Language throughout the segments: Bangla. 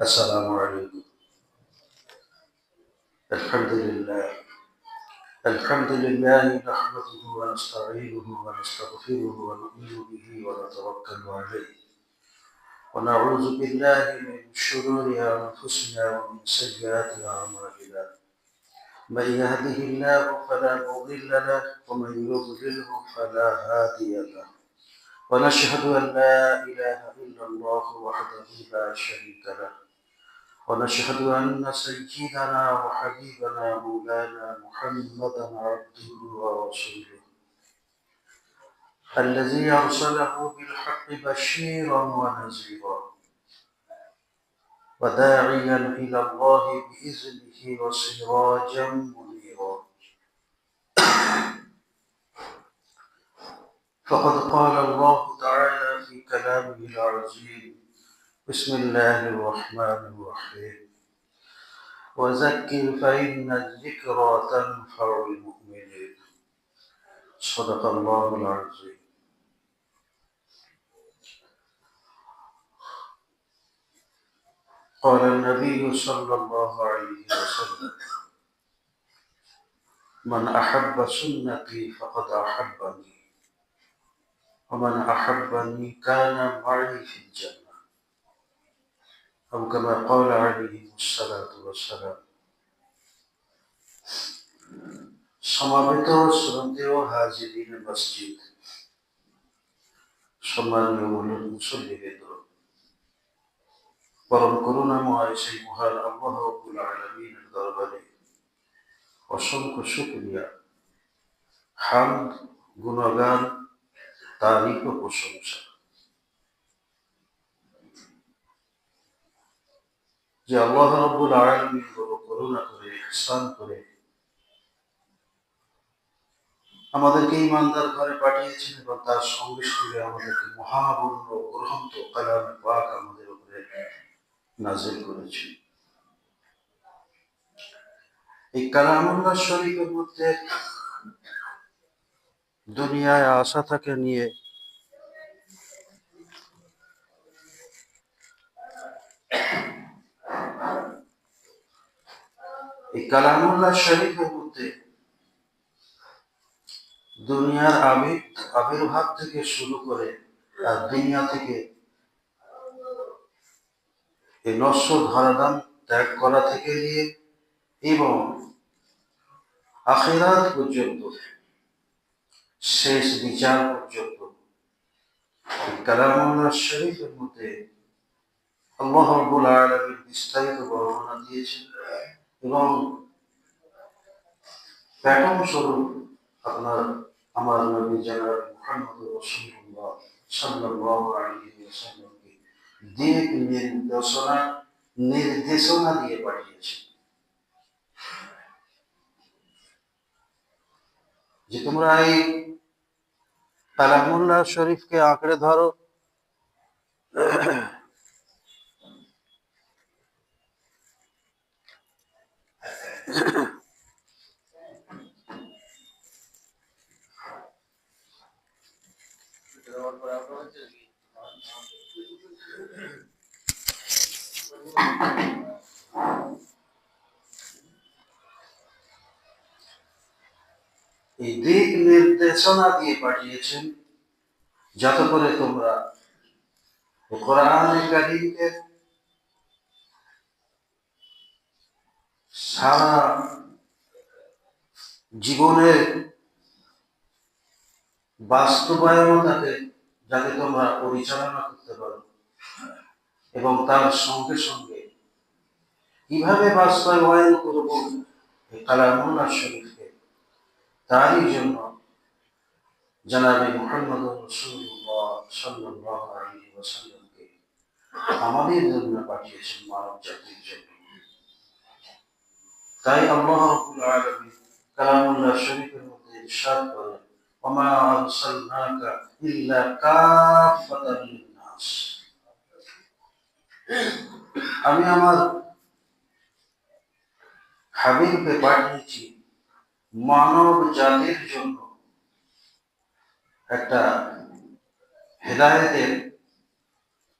السلام عليكم. الحمد لله. الحمد لله نحمده ونستعينه ونستغفره ونؤمن به ونتوكل عليه. ونعوذ بالله من شرور أنفسنا ومن سيئات أعمالنا. من يهده الله فلا مضل له ومن يضلله فلا هادي له. ونشهد أن لا إله إلا الله وحده لا شريك له. ونشهد أن سيدنا وحبيبنا مولانا محمدا عبده ورسوله الذي أرسله بالحق بشيرا ونذيرا وداعيا إلى الله بإذنه وسراجا منيرا. فقد قال الله تعالى في كلامه العزيز بسم الله الرحمن الرحيم. وذكر فإن الذكرى تنفع المؤمنين. صدق الله العظيم. قال النبي صلى الله عليه وسلم من أحب سنتي فقد أحبني ومن أحبني كان معي في الجنة. أو كما قال عليه الصلاة والسلام সমাবেত শ্রদ্ধেয় হাজিরিন মসজিদ সম্মানীয় মূল্য মুসল্লিবৃন্দ পরম করুণাময় সেই মহান আল্লাহ রব্বুল আলমিনের দরবারে অসংখ্য শুক্রিয়া হামদ গুণগান তারিখ ও প্রশংসা যে আল্লাহ রব্বুল আলমী করুণা করে ইহসান করে আমাদেরকে ইমানদার ঘরে পাঠিয়েছেন এবং তার সঙ্গে সঙ্গে আমাদেরকে মহাবর্ণ গ্রন্থ কালামে পাক আমাদের উপরে নাজিল করেছেন এই কালামুল্লাহ শরীফের মধ্যে দুনিয়ায় আশা থাকে নিয়ে এই কালামুল্লাহ শরীফের মধ্যে দুনিয়ার আবির আবির্ভাব থেকে শুরু করে আর দুনিয়া থেকে এই নশ্বর ধরাধাম ত্যাগ করা থেকে নিয়ে এবং আখেরাত পর্যন্ত, শেষ বিচার পর্যন্ত কালামুল্লাহ শরীফের মধ্যে আল্লাহ রব্বুল আলমীর বিস্তারিত বর্ণনা দিয়েছেন। এবং প্যাটম স্বরূপ আপনার আমার নবী জানার মুহাম্মদ রাসূলুল্লাহ সাল্লাল্লাহু আলাইহি ওয়াসাল্লামকে দিক নির্দেশনা নির্দেশনা দিয়ে পাঠিয়েছেন। যে তোমরা এই কালামুল্লাহ শরীফকে আঁকড়ে ধরো এই দিক নির্দেশনা দিয়ে পাঠিয়েছেন, যাতে করে তোমরা কোরআন সারা জীবনের বাস্তবায়নতাকে যাতে তোমরা পরিচালনা করতে পারো। এবং তার সঙ্গে সঙ্গে কীভাবে বাস্তবায়ন করব এই শরীফকে। তারই জন্য জানাবে মোহাম্মদ আমাদের জন্য পাঠিয়েছেন মানব জাতির জন্য। তাই আল্লাহ কালামুল্লাহ শরীফের মধ্যে করেন আমি আমার হাবিবকে পাঠিয়েছি মানব জাতির জন্য। একটা হেদায়েতের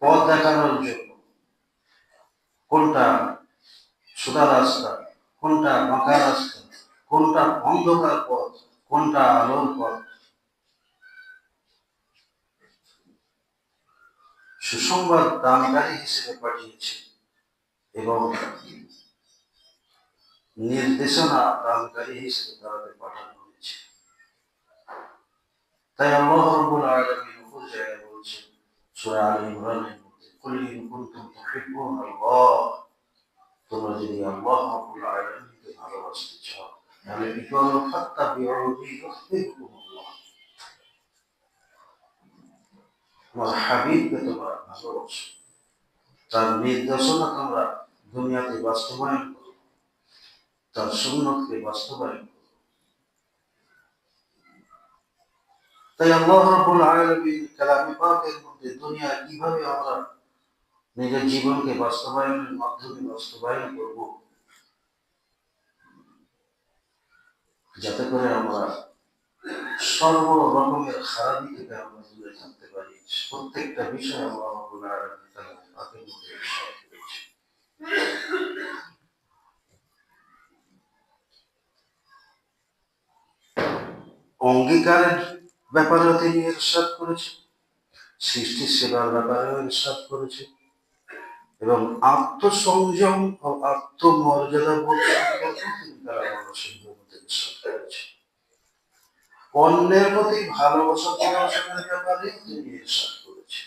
পথ দেখানোর জন্য। কোনটা সোজা রাস্তা, কোনটা বাঁকা রাস্তা, কোনটা অন্ধকার পথ, কোনটা আলোর পথ? সুসংবাদ দানকারী হিসেবে পাঠিয়েছে এবং নির্দেশনা দানকারী হিসেবে তাদের পাঠানো হয়েছে। তাই আল্লাহ রাব্বুল আলামিন জায়গায় বলছেন, সূরা আলে ইমরানের মধ্যে তুহিব্বুনাল্লাহ তোমরা যদি আল্লাহ রাব্বুল আলামিনকে ভালোবাসতে চাও, তাহলে ইকরাম ফাত্তাবিউনি ইউহিব্বুকুমুল্লাহ তোমার হাবিবকে তোমরা ভালোবাসো। তার নির্দেশনা তোমরা দুনিয়াতে বাস্তবায়ন করো। তার সুন্নতকে বাস্তবায়ন করো। তাই আল্লাহ রাব্বুল আলামিন কালামে পাকের মধ্যে দুনিয়া কীভাবে আমরা নিজের জীবনকে বাস্তবায়নের মাধ্যমে বাস্তবায়ন করব, যাতে করে আমরা সর্ব রকমের খারাপি থেকে আমরা দূরে পারি প্রত্যেকটা বিষয় আল্লাহ রাব্বুল আলামিন মধ্যে অঙ্গীকারের ব্যাপারেও তিনি ইরশাদ করেছে সৃষ্টির সেবার ব্যাপারেও ইরশাদ করেছে এবং আত্মসংযম ও আত্মমর্যাদা সম্পর্কেও তিনি কালামের মধ্যে ইরশাদ করেছে অন্যের প্রতি ভালোবাসা প্রদর্শনের ব্যাপারে তিনি ইরশাদ করেছে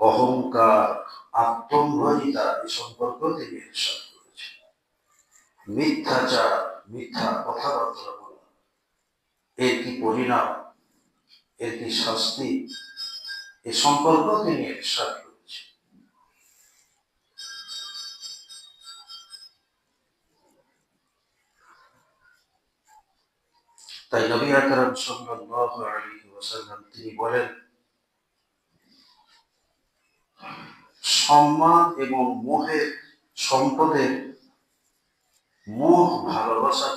অহংকার আত্মম্ভরিতা এই সম্পর্ক তিনি ইরশাদ করেছে মিথ্যাচার, মিথ্যা কথাবার্তা বলা, এর কি পরিণাম, এর কি শাস্তি, এ সম্পর্ক তিনি ইরশাদ তাই নবী আকরাম সাল্লাল্লাহু আলাইহি ওয়াসাল্লাম তিনি বলেন, সম্মান এবং মোহের সম্পদের মোহ ভালোবাসা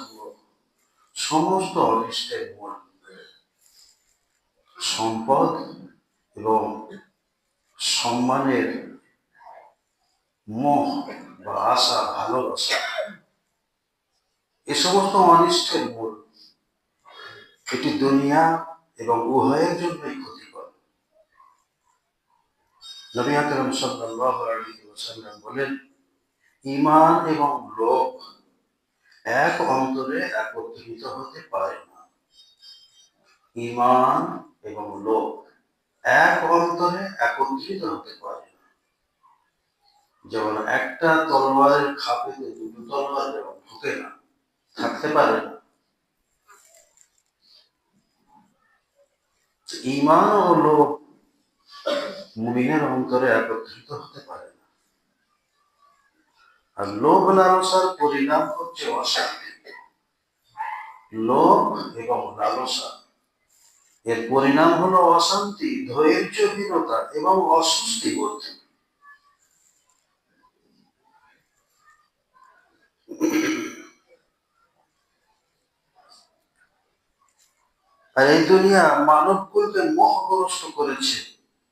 সমস্ত অনিষ্টের মূল সম্পদ এবং সম্মানের মোহ বা আশা, ভালোবাসা, এ সমস্ত অনিষ্টের মূল এটি দুনিয়া এবং উভয়ের জন্যই ক্ষতিকর। নবী আকরম বলেন, ঈমান এবং লোভ এক অন্তরে একত্রিত হতে পারে না। ঈমান এবং লোভ এক অন্তরে একত্রিত হতে পারে না। যেমন একটা তলোয়ারের খাপেতে দুটো তলোয়ার যেমন ঢুকে না, থাকতে পারে না। ইমান ও লোভ মুমিনের অন্তরে একত্রিত হতে পারে না। আর লোভ লালসার পরিণাম হচ্ছে অশান্তি। লোভ এবং লালসা, এর পরিণাম হলো অশান্তি, ধৈর্যহীনতা এবং অস্বস্তি বোধ। আর এই দুনিয়া মানব কুলকে মোহগ্রস্ত করেছে।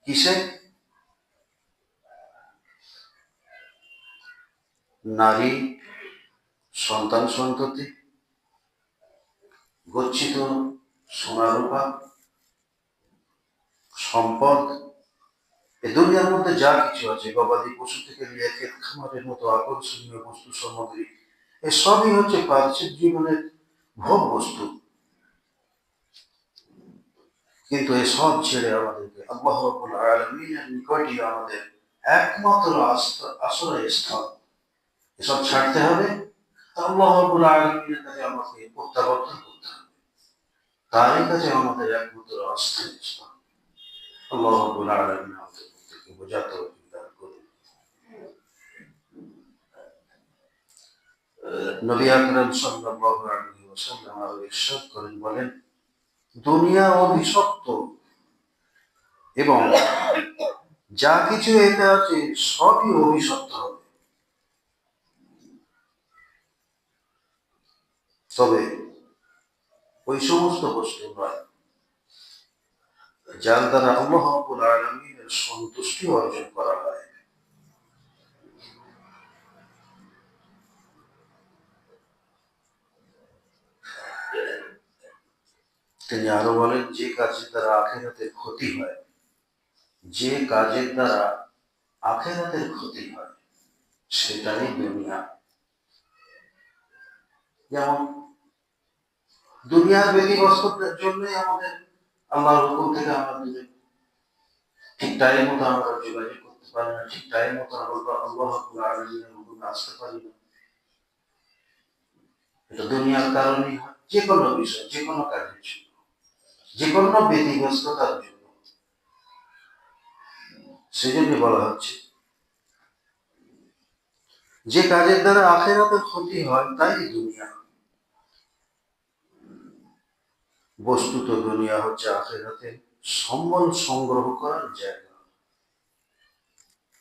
কিসে? নারী, সন্তান সন্ততি, গচ্ছিত সোনারূপা সম্পদ। এ দুনিয়ার মধ্যে যা কিছু আছে, গবাদি পশু থেকে নিয়ে ক্ষেত খামারের মতো আকর্ষণীয় বস্তু, সামগ্রী এসবই হচ্ছে পারিবারিক জীবনের ভোগ বস্তু। কিন্তু এসব ছেড়ে আমাদেরকে আল্লাহ রাব্বুল আলামিনের নিকটই আমাদের একমাত্র আশ্রয় স্থল এসব ছাড়তে হবে। আল্লাহ রাব্বুল আলামিনের কাছে আমাকে প্রত্যাবর্তন করতে হবে। তারই কাছে আমাদের একমাত্র আশ্রয় স্থল আল্লাহ রাব্বুল আলামিন আমাদের প্রত্যেককে বোঝাতে করুন। নবী আকরাম সাল্লাল্লাহু আলাইহি ওয়াসাল্লাম আরও ইরশাদ করেন, বলেন দুনিয়া অভিশপ্ত এবং যা কিছু এতে আছে, সবই অভিশপ্ত হবে। তবে ওই সমস্ত বস্তু নয়। যার দ্বারা আল্লাহ সন্তুষ্টি অর্জন করা হয়। তিনি আরও বলেন, যে কাজের দ্বারা আখেরাতের ক্ষতি হয়, যে কাজের দ্বারা আখেরাতের ক্ষতি হয় সেটাই দুনিয়া। যেমন, দুনিয়ার বেদিবস্ততার জন্যই আমাদের আল্লাহর হুকুম থেকে আমরা দূরে ঠিক টাইম মতো আমরা যোগাযোগ করতে পারি না, ঠিক টাইম মতো আমরা আল্লাহ আলমিনের হুকুমে আসতে পারি না, এটা দুনিয়ার কারণেই হয় যে কোনো বিষয় যে কোনো কাজের জন্য। যে কোনো ব্যতিব্যস্ততার জন্য। সেজন্য বলা হচ্ছে, যে কাজের দ্বারা আখেরাতের ক্ষতি হয়, তাই দুনিয়া। বস্তুত দুনিয়া হচ্ছে আখেরাতে সম্বল সংগ্রহ করার জায়গা।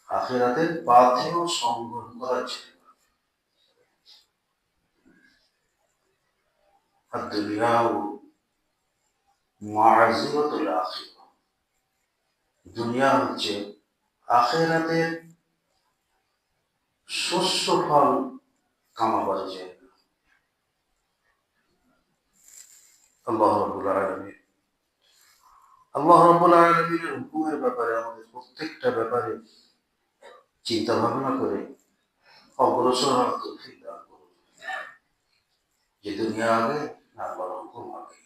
আখেরাতের পাথেও সংগ্রহ করার জায়গা। আর দুনিয়াও মাজিবতুল আখিরা। দুনিয়া হচ্ছে আখেরাতের শস্য ফল কামাবার জায়গা। আল্লাহ রবুল আলমীর আল্লাহ রবুল আলমীর হুকুমের ব্যাপারে, আমাদের প্রত্যেকটা ব্যাপারে চিন্তা ভাবনা করে অগ্রসর হওয়ার তৌফিক দান করুন। যে দুনিয়া আগে না আল্লাহর হুকুম আগে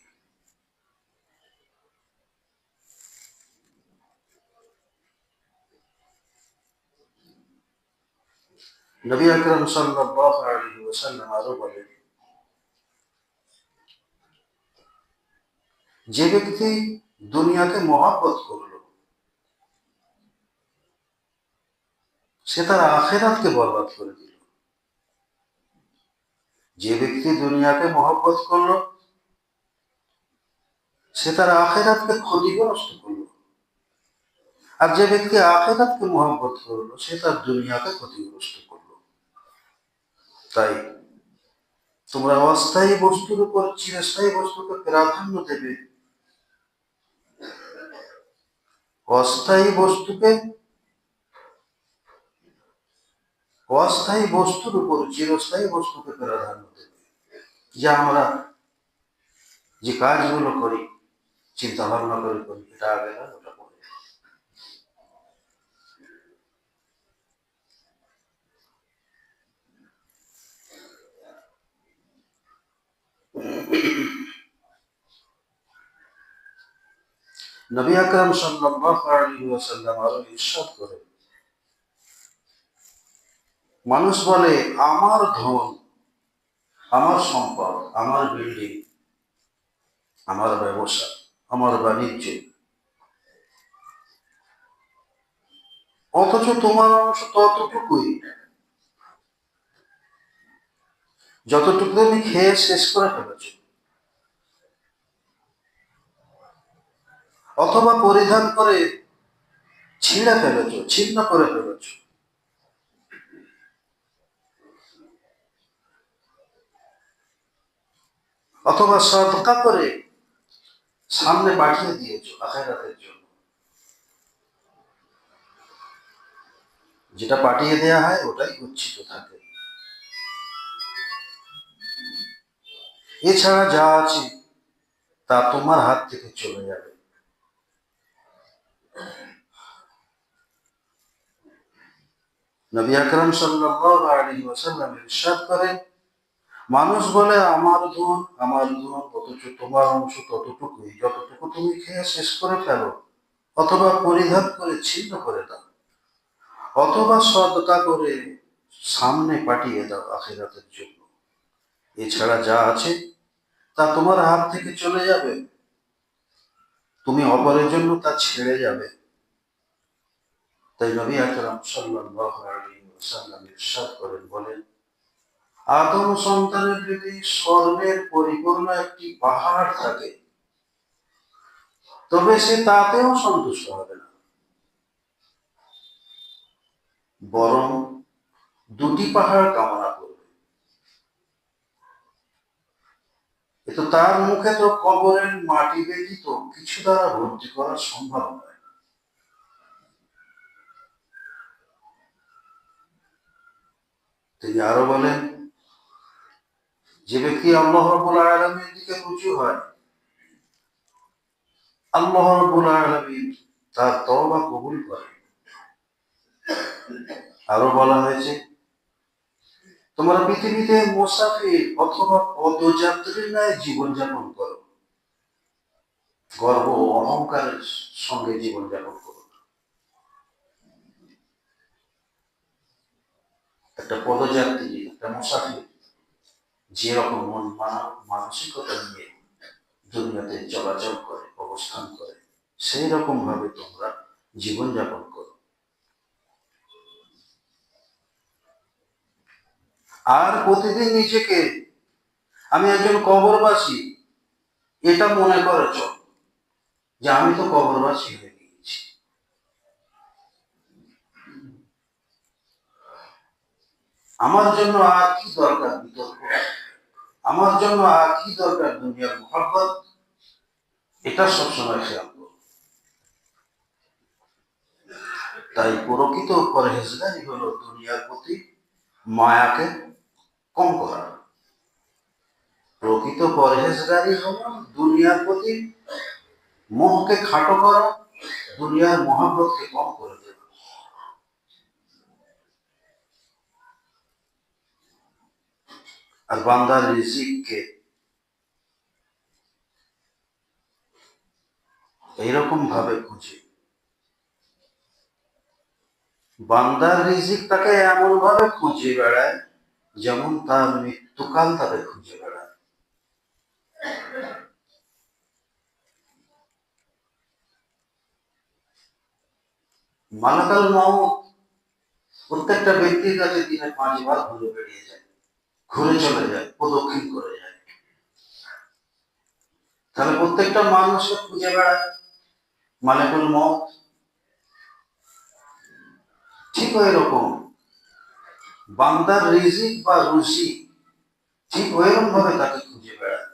নবী আকরম সাল্লাল্লাহু আরও বলেন, যে ব্যক্তি দুনিয়াকে মহাব্বত করল, সে তার আখেরাতকে বরবাদ করে দিল। যে ব্যক্তি দুনিয়াকে মহব্বত করল, সে তার আখেরাতকে ক্ষতিগ্রস্ত করল। আর যে ব্যক্তি আখেরাতকে মহব্বত করল, সে তার দুনিয়াকে ক্ষতিগ্রস্ত তাই তোমরা অস্থায়ী বস্তুর উপর চিরস্থায়ী বস্তুকে প্রাধান্য দেবে। অস্থায়ী বস্তুকে, অস্থায়ী বস্তুর উপর চিরস্থায়ী বস্তুকে প্রাধান্য দেবে। যে আমরা যে কাজগুলো করি চিন্তা ভাবনা করে করি এটা আগে না ওটা পরে নবী আকরম সাল্লাল্লাহু আলাইহি ওয়াসাল্লাম আরও ইরশাদ করেন। মানুষ বলে, আমার ধন, আমার সম্পদ, আমার বিল্ডিং, আমার ব্যবসা, আমার বাণিজ্য। অথচ তোমার অংশ ততটুকুই। যতটুকু তুমি খেয়ে শেষ করে ফেলেছ। অথবা পরিধান করে ছিঁড়ে ফেলেছ, ছিন্ন করে ফেলেছ। অথবা সদকা করে সামনে পাঠিয়ে দিয়েছ আখেরাতের জন্য। যেটা পাঠিয়ে দেয়া হয়, ওটাই গচ্ছিত থাকে। এছাড়া যা আছে, তা তোমার হাত থেকে চলে যাবে। নবী আকরম সাল্লাল্লাহু ইরশাদ মানুষ বলে, আমার ধন আমার ধন অথচ তোমার অংশ ততটুকুই, যতটুকু তুমি খেয়ে শেষ করে ফেলো, অথবা পরিধান করে ছিন্ন করে দাও, অথবা সদকা করে সামনে পাঠিয়ে দাও আখেরাতের জন্য এছাড়া যা আছে তা তোমার হাত থেকে চলে যাবে। তুমি অপরের জন্য তা ছেড়ে যাবে। তাই নবী আকরাম সাল্লাল্লাহু আলাইহি ইরশাদ করেন, বলেন, আদম সন্তানের যদি স্বর্ণের পরিপূর্ণ একটি পাহাড় থাকে। তবে সে তাতেও সন্তুষ্ট হবে না। বরং দুটি পাহাড় কামনা করবে কিন্তু তার মুখে তো কবরের মাটি ব্যতীত কিছু দ্বারা ভর্তি করা সম্ভব নয়। তিনি আরও বলেন, যে ব্যক্তি আল্লাহ রবুল আলমের দিকে রুজু হয়, আল্লাহ রাব্বুল আলামিন তার তওবা কবুল করে আরও বলা হয়েছে তোমরা পৃথিবীতে মুসাফির অথবা পদযাত্রীর ন্যায় জীবনযাপন করো। গর্ব অহংকারের সঙ্গে জীবনযাপন করো। একটা পদযাত্রী, একটা মুসাফির, যেরকম মানা- মানসিকতা নিয়ে দুনিয়াতে চলাচল করে, অবস্থান করে সেই রকম ভাবে তোমরা জীবনযাপন করো আর প্রতিদিন নিজেকে। আমি একজন কবরবাসী, এটা মনে করে চল যে আমি তো কবরবাসী হয়ে গিয়েছি। আমার জন্য আর কি দরকার বিতর্ক? আমার জন্য আর কি দরকার দুনিয়ার মোহাব্বত? এটা সবসময় খেয়াল তাই প্রকৃত পরহেজগারি হলো দুনিয়ার প্রতি মায়াকে কম করা। প্রকৃত পরহেজগারি হলো দুনিয়ার প্রতি মোহকে খাটো করা, দুনিয়ার মহাব্বতকে কম করে দেওয়া। আর বান্দার রিজিককে এইরকম ভাবে খুঁজে। বান্দার রিজিক তাকে এমন ভাবে খুঁজে বেড়ায় যেমন তার মৃত্যুকাল তাদের খুঁজে বেড়ায়। মালাকাল মাউত প্রত্যেকটা ব্যক্তির কাছে দিনে পাঁচবার ঘুরে বেরিয়ে যায়, ঘুরে চলে যায়, প্রদক্ষিণ করে যায়। তাহলে প্রত্যেকটা মানুষকে খুঁজে বেড়ায় মালাকুল মত ঠিক ওই রকম বান্দার রিজিক বা রুচি ঠিক ওইরকম ভাবে তাকে খুঁজে বেড়ায়।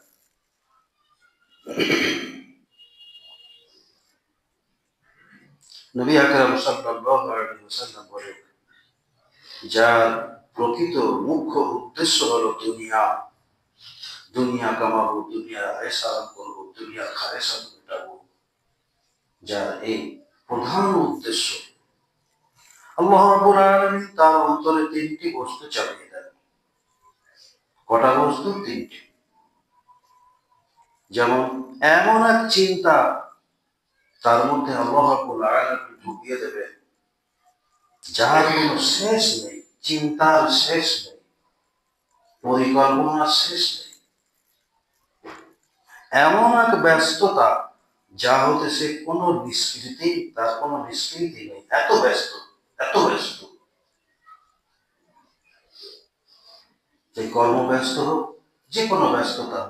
নবী আকরাম সাল্লাল্লাহু আলাইহি ওয়াসাল্লাম বলেন, যার প্রকৃত মুখ্য উদ্দেশ্য হলো দুনিয়া দুনিয়া কামাবো, দুনিয়া আয়সারাম করব, দুনিয়া খায়সা মেটাবো যার এই প্রধান উদ্দেশ্য আল্লাহ রাব্বুল আলামিন তার অন্তরে তিনটি বস্তু চাপিয়ে দেন। কটা বস্তু? তিনটি। যেমন এমন এক চিন্তা তার মধ্যে আল্লাহ রাব্বুল আলামিন ঢুকিয়ে দেবে যার কোনো শেষ নেই, চিন্তার শেষ নেই, পরিকল্পনার শেষ নেই। এমন এক ব্যস্ততা যা হতে সে কোনো নিষ্কৃতি তার কোনো নিষ্কৃতি নেই, এত ব্যস্ত এত ব্যস্ত যে কর্মব্যস্ত হোক যে কোনো ব্যস্ততা।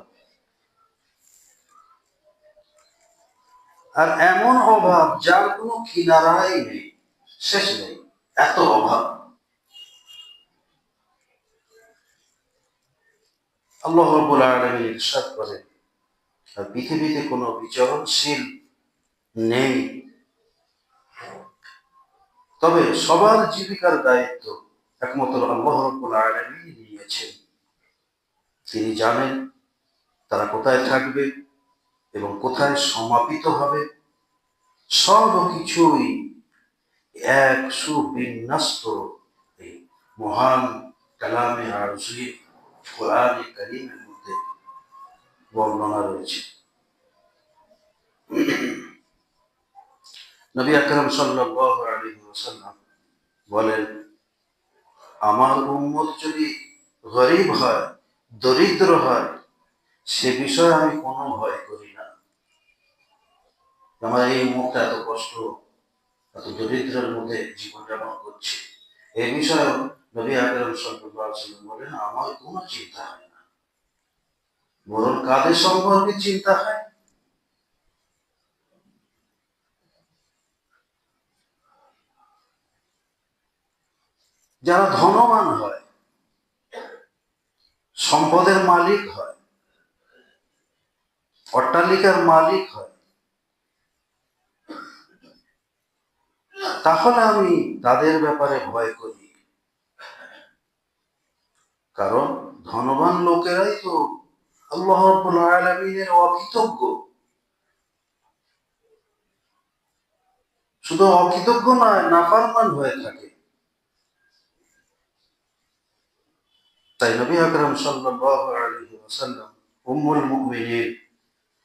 আর এমন অভাব যার কোনো কিনারাই নেই, শেষ নেই, এত অভাব। আল্লাহ ইরশাদ করেন, আর পৃথিবীতে কোনো বিচরণশীল নেই। তবে সবার জীবিকার দায়িত্ব একমাত্র আল্লাহ রাব্বুল আলামিন নিয়েছেন। তিনি জানেন তারা কোথায় থাকবে এবং কোথায় সমাপিত হবে। সব কিছুই এক সুবিন্যস্ত এই মহান কালামে আরজুই কোরআনে করিমের মধ্যে বর্ণনা রয়েছে। নবী আকরম সাল্লাল্লাহু আলাইহি ওয়াসাল্লাম বলেন, আমার উম্মত যদি গরিব হয়, দরিদ্র হয়, সে বিষয়ে আমি কোনো ভয় করি না। আমার এই মুখটা এত কষ্ট, এত দরিদ্রের মধ্যে জীবনযাপন করছে। এই বিষয়ে নবী আকরম সাল্লাল্লাহু বলেন, আমার কোনো চিন্তা হয় না। বরং কাদের সম্পর্কে চিন্তা হয়? যারা ধনবান হয়, সম্পদের মালিক হয়, অট্টালিকার মালিক হয়, তাহলে আমি তাদের ব্যাপারে ভয় করি। কারণ ধনবান লোকেরাই তো আল্লাহ রাব্বুল অকৃতজ্ঞ। শুধু অকৃতজ্ঞ নয়, নাফারমান হয়ে থাকে। তাই নবী আকরম সাল্লাল্লাহু উম্মুল মুমিনিন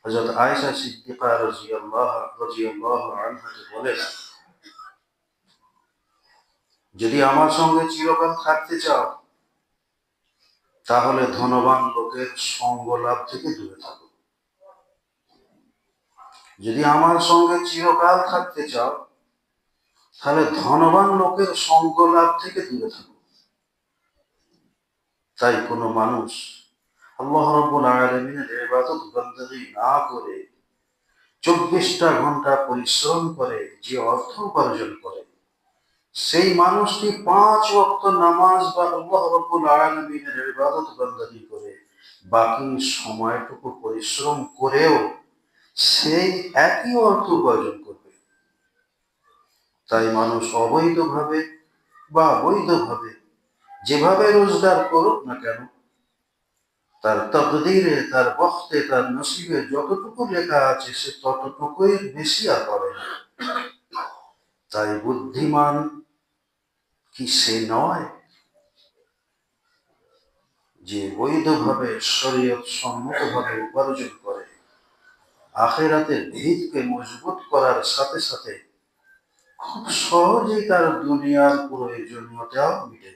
হযরত আয়েশা সিদ্দিকা রাদিয়াল্লাহু রাদিয়াল্লাহু আনহা বলেন, যদি আমার সঙ্গে চিরকাল থাকতে চাও, তাহলে ধনবান লোকের সঙ্গ লাভ থেকে দূরে থাকো। যদি আমার সঙ্গে চিরকাল থাকতে চাও, তাহলে ধনবান লোকের সঙ্গ লাভ থেকে দূরে থাকো। তাই কোনো মানুষ আল্লাহ রব্বুল আলমিনের ইবাদত বন্দী না করে চব্বিশটা ঘণ্টা পরিশ্রম করে, যে অর্থ উপার্জন করে, সেই মানুষটি পাঁচ ওয়াক্ত নামাজ বা আল্লাহ রব্বুল আলমিনের ইবাদত বন্দী করে, বাকি সময়টুকু পরিশ্রম করেও সেই একই অর্থ উপার্জন করবে। তাই মানুষ অবৈধভাবে বা বৈধভাবে যেভাবে রোজগার করুক না কেন, তার তকদিরে, তার বক্তে তার নসিবে যতটুকু লেখা আছে সে ততটুকুই বেশি আর না। তাই বুদ্ধিমান কি সে নয় যে বৈধভাবে শরীয়ত সম্মতভাবে উপার্জন করে আখেরাতের ভিতকে মজবুত করার সাথে সাথে খুব সহজেই তার দুনিয়ার প্রয়োজনীয়তাও মিটে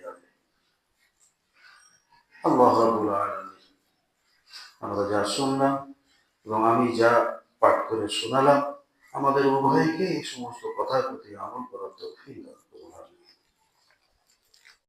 আল্লাহ রাবুল আমরা যা শুনলাম এবং আমি যা পাঠ করে শোনালাম, আমাদের উভয়কে এই সমস্ত কথার প্রতি আমল করার।